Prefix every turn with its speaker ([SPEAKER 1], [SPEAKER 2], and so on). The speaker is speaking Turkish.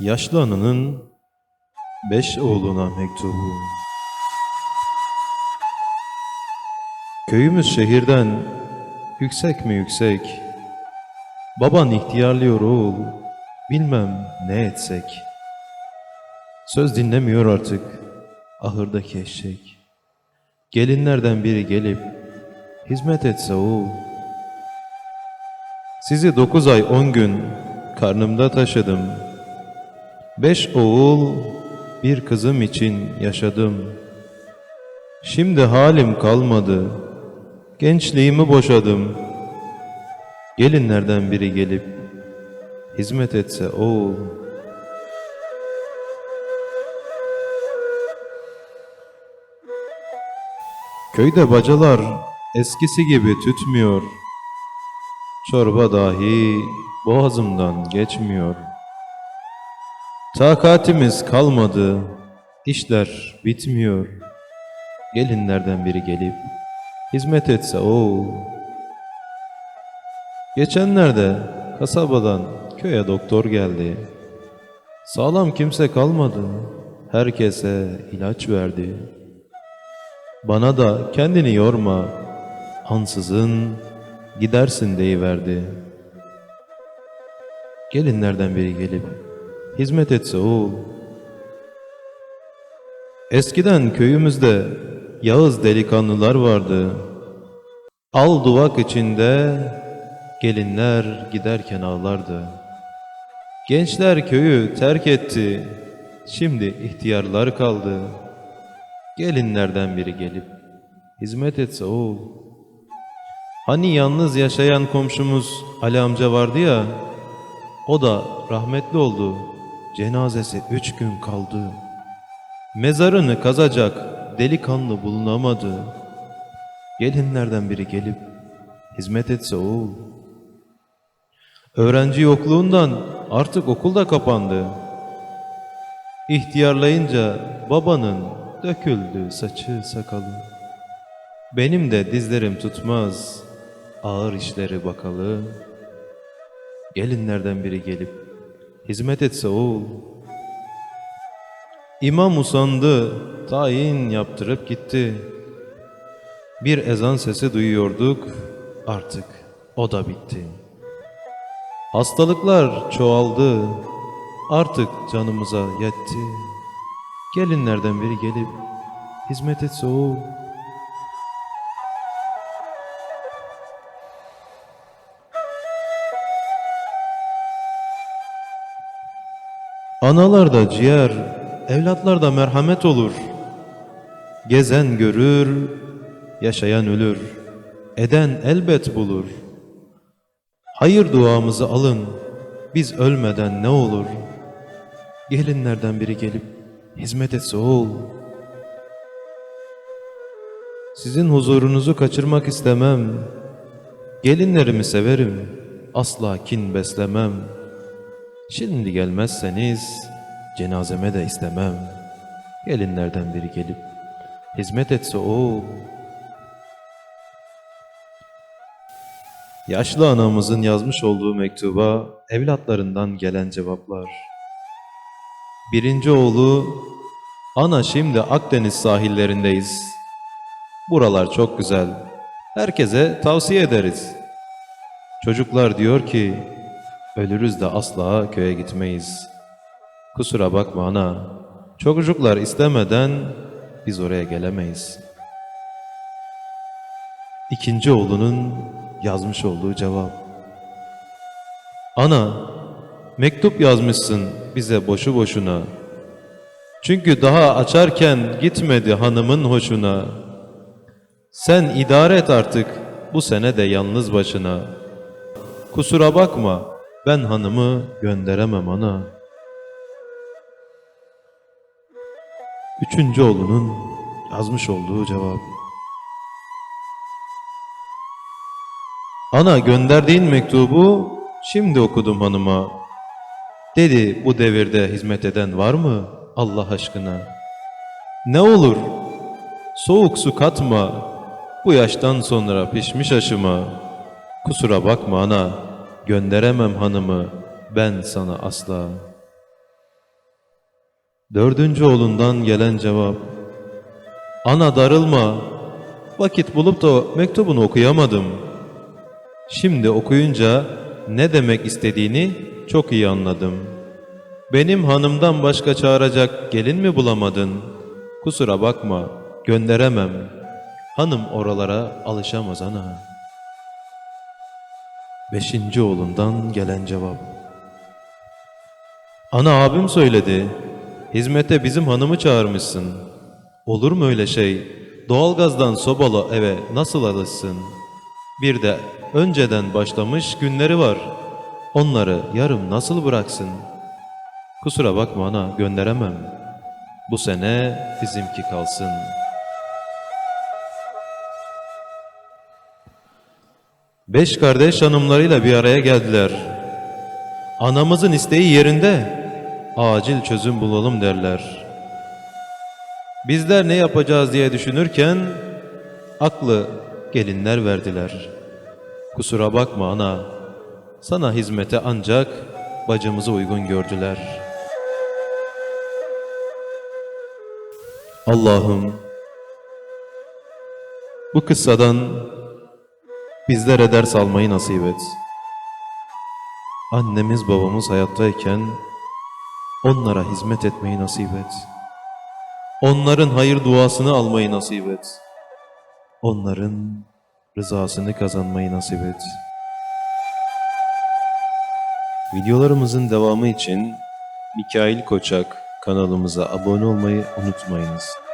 [SPEAKER 1] Yaşlı ananın beş oğluna mektubu. Köyümüz şehirden yüksek mi yüksek? Baban ihtiyarlıyor oğul, bilmem ne etsek. Söz dinlemiyor artık ahırdaki eşek. Gelinlerden biri gelip hizmet etse oğul. Sizi dokuz ay on gün karnımda taşıdım. Beş oğul, bir kızım için yaşadım. Şimdi halim kalmadı, gençliğimi boşadım. Gelinlerden biri gelip hizmet etse oğul. Köyde bacalar eskisi gibi tütmüyor. Çorba dahi boğazımdan geçmiyor. Takatimiz kalmadı, işler bitmiyor. Gelinlerden biri gelip hizmet etse o. Geçenlerde kasabadan köye doktor geldi. Sağlam kimse kalmadı, herkese ilaç verdi. Bana da kendini yorma, ansızın gidersin deyiverdi. Gelinlerden biri gelip hizmet etse oğul. Eskiden köyümüzde Yağız delikanlılar vardı. Al duvak içinde gelinler giderken ağlardı. Gençler köyü terk etti. Şimdi ihtiyarlar kaldı. Gelinlerden biri gelip hizmet etse oğul. Hani yalnız yaşayan komşumuz Ali amca vardı ya, o da rahmetli oldu. Cenazesi üç gün kaldı. Mezarını kazacak delikanlı bulunamadı. Gelinlerden biri gelip hizmet etse oğul. Öğrenci yokluğundan artık okul da kapandı. İhtiyarlayınca babanın döküldü saçı sakalı. Benim de dizlerim tutmaz ağır işleri bakalı. Gelinlerden biri gelip hizmet etse oğul. İmam usandı, tayin yaptırıp gitti. Bir ezan sesi duyuyorduk, artık o da bitti. Hastalıklar çoğaldı, artık canımıza yetti. Gelinlerden biri gelip hizmet etse oğul. Analarda ciğer, evlatlarda merhamet olur. Gezen görür, yaşayan ölür. Eden elbet bulur. Hayır duamızı alın, biz ölmeden ne olur? Gelinlerden biri gelip hizmet etse oğul. Sizin huzurunuzu kaçırmak istemem. Gelinlerimi severim, asla kin beslemem. Şimdi gelmezseniz cenazeme de istemem. Gelinlerden biri gelip hizmet etse oğul. Yaşlı anamızın yazmış olduğu mektuba evlatlarından gelen cevaplar. Birinci oğlu, Ana şimdi Akdeniz sahillerindeyiz. Buralar çok güzel. Herkese tavsiye ederiz. Çocuklar diyor ki, ölürüz de asla köye gitmeyiz. Kusura bakma ana, çocuklar istemeden biz oraya gelemeyiz. İkinci oğlunun yazmış olduğu cevap. Ana, mektup yazmışsın bize boşu boşuna. Çünkü daha açarken gitmedi hanımın hoşuna. Sen idare et artık bu sene de yalnız başına. Kusura bakma ben hanımı gönderemem ana. Üçüncü oğlunun yazmış olduğu cevap. Ana gönderdiğin mektubu şimdi okudum hanıma. Dedi bu devirde hizmet eden var mı Allah aşkına? Ne olur soğuk su katma bu yaştan sonra pişmiş aşıma. Kusura bakma ana gönderemem hanımı ben sana asla.'' Dördüncü oğlundan gelen cevap. Ana darılma. Vakit bulup da mektubunu okuyamadım. Şimdi okuyunca ne demek istediğini çok iyi anladım. Benim hanımdan başka çağıracak gelin mi bulamadın? Kusura bakma, gönderemem. Hanım oralara alışamaz ana. Beşinci oğlundan gelen cevap. Ana abim söyledi. Hizmete bizim hanımı çağırmışsın. Olur mu öyle şey? Doğalgazdan sobalı eve nasıl alışsın? Bir de önceden başlamış günleri var. Onları yarım nasıl bıraksın? Kusura bakma ana gönderemem. Bu sene bizimki kalsın. Beş kardeş hanımlarıyla bir araya geldiler. Anamızın isteği yerinde. Acil çözüm bulalım derler. Bizler ne yapacağız diye düşünürken aklı gelinler verdiler. Kusura bakma ana. Sana hizmete ancak bacımızı uygun gördüler. Allah'ım bu kıssadan bizlere ders almayı nasip et. Annemiz babamız hayattayken onlara hizmet etmeyi nasip et. Onların hayır duasını almayı nasip et. Onların rızasını kazanmayı nasip et. Videolarımızın devamı için Mikail Koçak kanalımıza abone olmayı unutmayınız.